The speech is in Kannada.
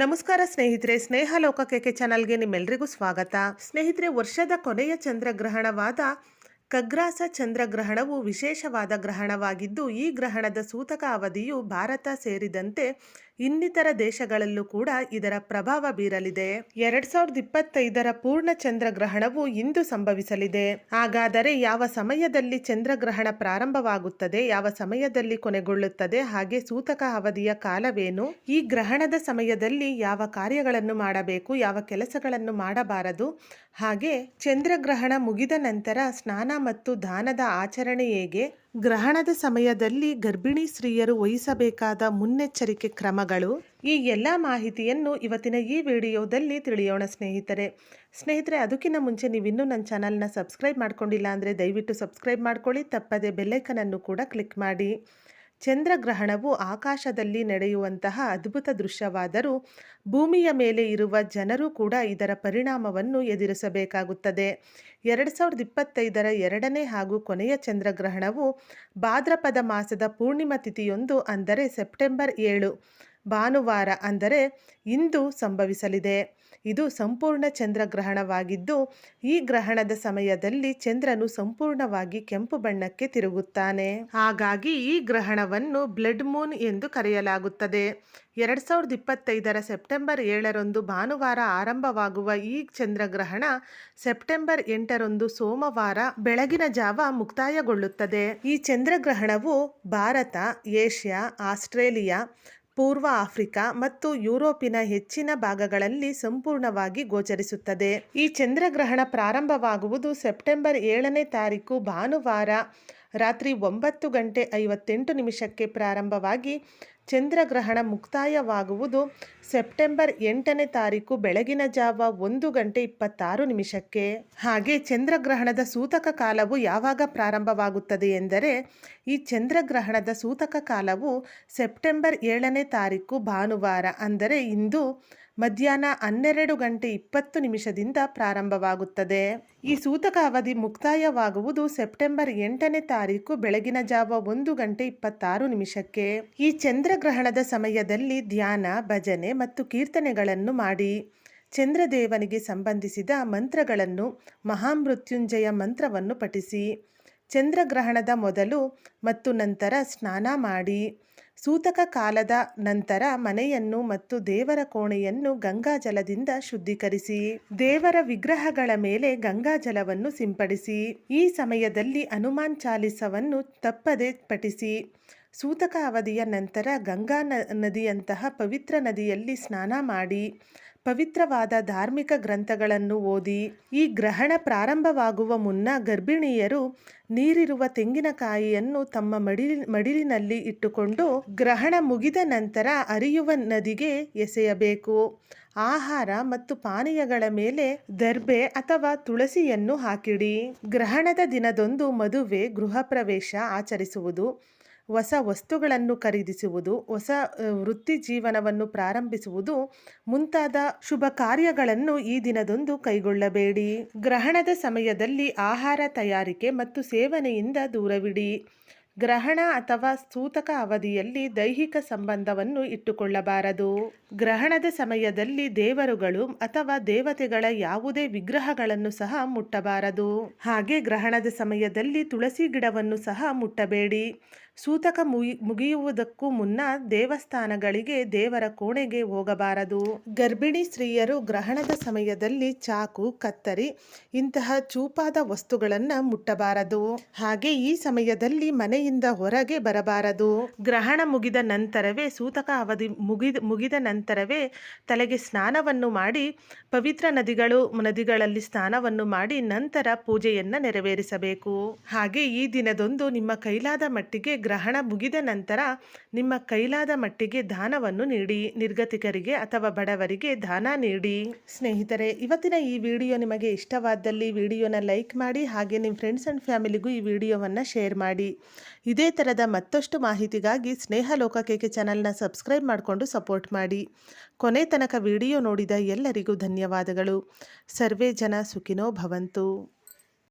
ನಮಸ್ಕಾರ ಸ್ನೇಹಿತರೆ ಸ್ನೇಹ ಲೋಕಕ್ಕೆ ಚಾನಲ್ಗೆ ನಿಮ್ಮೆಲ್ಲರಿಗೂ ಸ್ವಾಗತ. ಸ್ನೇಹಿತರೆ ವರ್ಷದ ಕೊನೆಯ ಚಂದ್ರಗ್ರಹಣವಾದ ಖಗ್ರಾಸ ಚಂದ್ರಗ್ರಹಣವು ವಿಶೇಷವಾದ ಗ್ರಹಣವಾಗಿದ್ದು, ಈ ಗ್ರಹಣದ ಸೂತಕ ಅವಧಿಯು ಭಾರತ ಸೇರಿದಂತೆ ಇನ್ನಿತರ ದೇಶಗಳಲ್ಲೂ ಕೂಡ ಇದರ ಪ್ರಭಾವ ಬೀರಲಿದೆ. ಎರಡ್ ಸಾವಿರದ ಇಪ್ಪತ್ತೈದರ ಪೂರ್ಣ ಚಂದ್ರಗ್ರಹಣವು ಇಂದು ಸಂಭವಿಸಲಿದೆ. ಹಾಗಾದರೆ ಯಾವ ಸಮಯದಲ್ಲಿ ಚಂದ್ರಗ್ರಹಣ ಪ್ರಾರಂಭವಾಗುತ್ತದೆ, ಯಾವ ಸಮಯದಲ್ಲಿ ಕೊನೆಗೊಳ್ಳುತ್ತದೆ, ಹಾಗೆ ಸೂತಕ ಅವಧಿಯ ಕಾಲವೇನು? ಈ ಗ್ರಹಣದ ಸಮಯದಲ್ಲಿ ಯಾವ ಕಾರ್ಯಗಳನ್ನು ಮಾಡಬೇಕು, ಯಾವ ಕೆಲಸಗಳನ್ನು ಮಾಡಬಾರದು? ಹಾಗೆ ಚಂದ್ರಗ್ರಹಣ ಮುಗಿದ ನಂತರ ಸ್ನಾನ ಮತ್ತು ದಾನದ ಆಚರಣೆ ಹೇಗೆ? ಗ್ರಹಣದ ಸಮಯದಲ್ಲಿ ಗರ್ಭಿಣಿ ಸ್ತ್ರೀಯರು ವಹಿಸಬೇಕಾದ ಮುನ್ನೆಚ್ಚರಿಕೆ ಕ್ರಮಗಳು? ಈ ಎಲ್ಲ ಮಾಹಿತಿಯನ್ನು ಇವತ್ತಿನ ಈ ವಿಡಿಯೋದಲ್ಲಿ ತಿಳಿಯೋಣ ಸ್ನೇಹಿತರೆ. ಸ್ನೇಹಿತರೆ, ಅದಕ್ಕಿಂತ ಮುಂಚೆ ನೀವು ಇನ್ನೂ ನನ್ನ ಚಾನಲ್ನ ಸಬ್ಸ್ಕ್ರೈಬ್ ಮಾಡ್ಕೊಂಡಿಲ್ಲ ಅಂದರೆ ದಯವಿಟ್ಟು ಸಬ್ಸ್ಕ್ರೈಬ್ ಮಾಡ್ಕೊಳ್ಳಿ, ತಪ್ಪದೆ ಬೆಲ್ಲೈಕನನ್ನು ಕೂಡ ಕ್ಲಿಕ್ ಮಾಡಿ. ಚಂದ್ರಗ್ರಹಣವು ಆಕಾಶದಲ್ಲಿ ನಡೆಯುವಂತಹ ಅದ್ಭುತ ದೃಶ್ಯವಾದರೂ ಭೂಮಿಯ ಮೇಲೆ ಇರುವ ಜನರು ಕೂಡ ಇದರ ಪರಿಣಾಮವನ್ನು ಎದುರಿಸಬೇಕಾಗುತ್ತದೆ. ಎರಡು ಸಾವಿರದ ಇಪ್ಪತ್ತೈದರ ಎರಡನೇ ಹಾಗೂ ಕೊನೆಯ ಚಂದ್ರಗ್ರಹಣವು ಭಾದ್ರಪದ ಮಾಸದ ಪೂರ್ಣಿಮಾ ತಿಥಿಯೊಂದು ಅಂದರೆ ಸೆಪ್ಟೆಂಬರ್ ಏಳು. ಭಾನುವಾರ ಅಂದರೆ ಇಂದು ಸಂಭವಿಸಲಿದೆ. ಇದು ಸಂಪೂರ್ಣ ಚಂದ್ರಗ್ರಹಣವಾಗಿದ್ದು, ಈ ಗ್ರಹಣದ ಸಮಯದಲ್ಲಿ ಚಂದ್ರನು ಸಂಪೂರ್ಣವಾಗಿ ಕೆಂಪು ಬಣ್ಣಕ್ಕೆ ತಿರುಗುತ್ತಾನೆ. ಹಾಗಾಗಿ ಈ ಗ್ರಹಣವನ್ನು ಬ್ಲಡ್ ಮೂನ್ ಎಂದು ಕರೆಯಲಾಗುತ್ತದೆ. ಎರಡು ಸಾವಿರದ ಇಪ್ಪತ್ತೈದರ ಸೆಪ್ಟೆಂಬರ್ ಏಳರಂದು ಭಾನುವಾರ ಆರಂಭವಾಗುವ ಈ ಚಂದ್ರಗ್ರಹಣ ಸೆಪ್ಟೆಂಬರ್ ಎಂಟರಂದು ಸೋಮವಾರ ಬೆಳಗಿನ ಜಾವ ಮುಕ್ತಾಯಗೊಳ್ಳುತ್ತದೆ. ಈ ಚಂದ್ರಗ್ರಹಣವು ಭಾರತ, ಏಷ್ಯಾ, ಆಸ್ಟ್ರೇಲಿಯಾ ಪೂರ್ವ ಆಫ್ರಿಕಾ ಮತ್ತು ಯುರೋಪಿನ ಹೆಚ್ಚಿನ ಭಾಗಗಳಲ್ಲಿ ಸಂಪೂರ್ಣವಾಗಿ ಗೋಚರಿಸುತ್ತದೆ. ಈ ಚಂದ್ರಗ್ರಹಣ ಪ್ರಾರಂಭವಾಗುವುದು ಸೆಪ್ಟೆಂಬರ್ ಏಳನೇ ತಾರೀಕು ಭಾನುವಾರ ರಾತ್ರಿ ಒಂಬತ್ತು ಗಂಟೆ ಐವತ್ತೆಂಟು ನಿಮಿಷಕ್ಕೆ ಪ್ರಾರಂಭವಾಗಿ ಚಂದ್ರಗ್ರಹಣ ಮುಕ್ತಾಯವಾಗುವುದು ಸೆಪ್ಟೆಂಬರ್ ಎಂಟನೇ ತಾರೀಕು ಬೆಳಗಿನ ಜಾವ ಒಂದು ಗಂಟೆ ಇಪ್ಪತ್ತಾರು ನಿಮಿಷಕ್ಕೆ. ಹಾಗೆ ಚಂದ್ರಗ್ರಹಣದ ಸೂತಕ ಕಾಲವು ಯಾವಾಗ ಪ್ರಾರಂಭವಾಗುತ್ತದೆ ಎಂದರೆ, ಈ ಚಂದ್ರಗ್ರಹಣದ ಸೂತಕ ಕಾಲವು ಸೆಪ್ಟೆಂಬರ್ ಏಳನೇ ತಾರೀಕು ಭಾನುವಾರ, ಅಂದರೆ ಇಂದು ಮಧ್ಯಾಹ್ನ ಹನ್ನೆರಡು ಗಂಟೆ ಇಪ್ಪತ್ತು ನಿಮಿಷದಿಂದ ಪ್ರಾರಂಭವಾಗುತ್ತದೆ. ಈ ಸೂತಕ ಅವಧಿ ಮುಕ್ತಾಯವಾಗುವುದು ಸೆಪ್ಟೆಂಬರ್ ಎಂಟನೇ ತಾರೀಕು ಬೆಳಗಿನ ಜಾವ ಒಂದು ಗಂಟೆ ಇಪ್ಪತ್ತಾರು ನಿಮಿಷಕ್ಕೆ. ಈ ಚಂದ್ರಗ್ರಹಣದ ಸಮಯದಲ್ಲಿ ಧ್ಯಾನ, ಭಜನೆ ಮತ್ತು ಕೀರ್ತನೆಗಳನ್ನು ಮಾಡಿ. ಚಂದ್ರದೇವನಿಗೆ ಸಂಬಂಧಿಸಿದ ಮಂತ್ರಗಳನ್ನು ಮಹಾಮೃತ್ಯುಂಜಯ ಮಂತ್ರವನ್ನು ಪಠಿಸಿ. ಚಂದ್ರಗ್ರಹಣದ ಮೊದಲು ಮತ್ತು ನಂತರ ಸ್ನಾನ ಮಾಡಿ. ಸೂತಕ ಕಾಲದ ನಂತರ ಮನೆಯನ್ನು ಮತ್ತು ದೇವರ ಕೋಣೆಯನ್ನು ಗಂಗಾಜಲದಿಂದ ಶುದ್ಧೀಕರಿಸಿ. ದೇವರ ವಿಗ್ರಹಗಳ ಮೇಲೆ ಗಂಗಾಜಲವನ್ನು ಸಿಂಪಡಿಸಿ. ಈ ಸಮಯದಲ್ಲಿ ಹನುಮಾನ್ ಚಾಲಿಸವನ್ನು ತಪ್ಪದೆ ಪಠಿಸಿ. ಸೂತಕ ಅವಧಿಯ ನಂತರ ಗಂಗಾ ನದಿಯಂತಹ ಪವಿತ್ರ ನದಿಯಲ್ಲಿ ಸ್ನಾನ ಮಾಡಿ. ಪವಿತ್ರವಾದ ಧಾರ್ಮಿಕ ಗ್ರಂಥಗಳನ್ನು ಓದಿ ಈ ಗ್ರಹಣ ಪ್ರಾರಂಭವಾಗುವ ಮುನ್ನ ಗರ್ಭಿಣಿಯರು ನೀರಿರುವ ತೆಂಗಿನಕಾಯಿಯನ್ನು ತಮ್ಮ ಮಡಿಲಿ, ಮಡಿಲಿನಲ್ಲಿ ಇಟ್ಟುಕೊಂಡು ಗ್ರಹಣ ಮುಗಿದ ನಂತರ ಅರಿಯುವ ನದಿಗೆ ಎಸೆಯಬೇಕು. ಆಹಾರ ಮತ್ತು ಪಾನೀಯಗಳ ಮೇಲೆ ದರ್ಬೆ ಅಥವಾ ತುಳಸಿಯನ್ನು ಹಾಕಿಡಿ. ಗ್ರಹಣದ ದಿನದಂದು ಮದುವೆ, ಗೃಹ ಪ್ರವೇಶ ಆಚರಿಸುವುದು. ಹೊಸ ವಸ್ತುಗಳನ್ನು ಖರೀದಿಸುವುದು, ಹೊಸ ವೃತ್ತಿ ಜೀವನವನ್ನು ಪ್ರಾರಂಭಿಸುವುದು ಮುಂತಾದ ಶುಭ ಕಾರ್ಯಗಳನ್ನು ಈ ದಿನದಂದು ಕೈಗೊಳ್ಳಬೇಡಿ. ಗ್ರಹಣದ ಸಮಯದಲ್ಲಿ ಆಹಾರ ತಯಾರಿಕೆ ಮತ್ತು ಸೇವನೆಯಿಂದ ದೂರವಿಡಿ. ಗ್ರಹಣ ಅಥವಾ ಸೂತಕ ಅವಧಿಯಲ್ಲಿ ದೈಹಿಕ ಸಂಬಂಧವನ್ನು ಇಟ್ಟುಕೊಳ್ಳಬಾರದು. ಗ್ರಹಣದ ಸಮಯದಲ್ಲಿ ದೇವರುಗಳು ಅಥವಾ ದೇವತೆಗಳ ಯಾವುದೇ ವಿಗ್ರಹಗಳನ್ನು ಸಹ ಮುಟ್ಟಬಾರದು. ಹಾಗೆ ಗ್ರಹಣದ ಸಮಯದಲ್ಲಿ ತುಳಸಿ ಗಿಡವನ್ನು ಸಹ ಮುಟ್ಟಬೇಡಿ. ಸೂತಕ ಮುಗಿ ಮುಗಿಯುವುದಕ್ಕೂ ಮುನ್ನ ದೇವಸ್ಥಾನಗಳಿಗೆ ದೇವರ ಕೋಣೆಗೆ ಹೋಗಬಾರದು. ಗರ್ಭಿಣಿ ಸ್ತ್ರೀಯರು ಗ್ರಹಣದ ಸಮಯದಲ್ಲಿ ಚಾಕು, ಕತ್ತರಿ, ಇಂತಹ ಚೂಪಾದ ವಸ್ತುಗಳನ್ನು ಮುಟ್ಟಬಾರದು. ಹಾಗೆ ಈ ಸಮಯದಲ್ಲಿ ಮನೆಯಿಂದ ಹೊರಗೆ ಬರಬಾರದು. ಗ್ರಹಣ ಮುಗಿದ ನಂತರವೇ, ಸೂತಕ ಅವಧಿ ಮುಗಿದ ಮುಗಿದ ನಂತರವೇ ತಲೆಗೆ ಸ್ನಾನವನ್ನು ಮಾಡಿ, ಪವಿತ್ರ ನದಿಗಳು, ನದಿಗಳಲ್ಲಿ ಸ್ನಾನವನ್ನು ಮಾಡಿ ನಂತರ ಪೂಜೆಯನ್ನು ನೆರವೇರಿಸಬೇಕು. ಹಾಗೆ ಈ ದಿನದೊಂದು ನಿಮ್ಮ ಕೈಲಾದ ಮಟ್ಟಿಗೆ ಗ್ರಹಣ ಮುಗಿದ ನಂತರ ನಿಮ್ಮ ಕೈಲಾದ ಮಟ್ಟಿಗೆ ದಾನವನ್ನು ನೀಡಿ, ನಿರ್ಗತಿಕರಿಗೆ ಅಥವಾ ಬಡವರಿಗೆ ದಾನ ನೀಡಿ. ಸ್ನೇಹಿತರೆ, ಇವತ್ತಿನ ಈ ವಿಡಿಯೋ ನಿಮಗೆ ಇಷ್ಟವಾದಲ್ಲಿ ವಿಡಿಯೋನ ಲೈಕ್ ಮಾಡಿ ಹಾಗೆ ನಿಮ್ಮ ಫ್ರೆಂಡ್ಸ್ ಆ್ಯಂಡ್ ಫ್ಯಾಮಿಲಿಗೂ ಈ ವಿಡಿಯೋವನ್ನು ಶೇರ್ ಮಾಡಿ. ಇದೇ ಥರದ ಮತ್ತಷ್ಟು ಮಾಹಿತಿಗಾಗಿ ಸ್ನೇಹ ಲೋಕಕೇಕೆ ಚಾನಲ್ನ ಸಬ್ಸ್ಕ್ರೈಬ್ ಮಾಡಿಕೊಂಡು ಸಪೋರ್ಟ್ ಮಾಡಿ. ಕೊನೆ ತನಕ ವಿಡಿಯೋ ನೋಡಿದ ಎಲ್ಲರಿಗೂ ಧನ್ಯವಾದಗಳು. ಸರ್ವೇ ಜನ ಸುಖಿನೋ ಭವಂತು.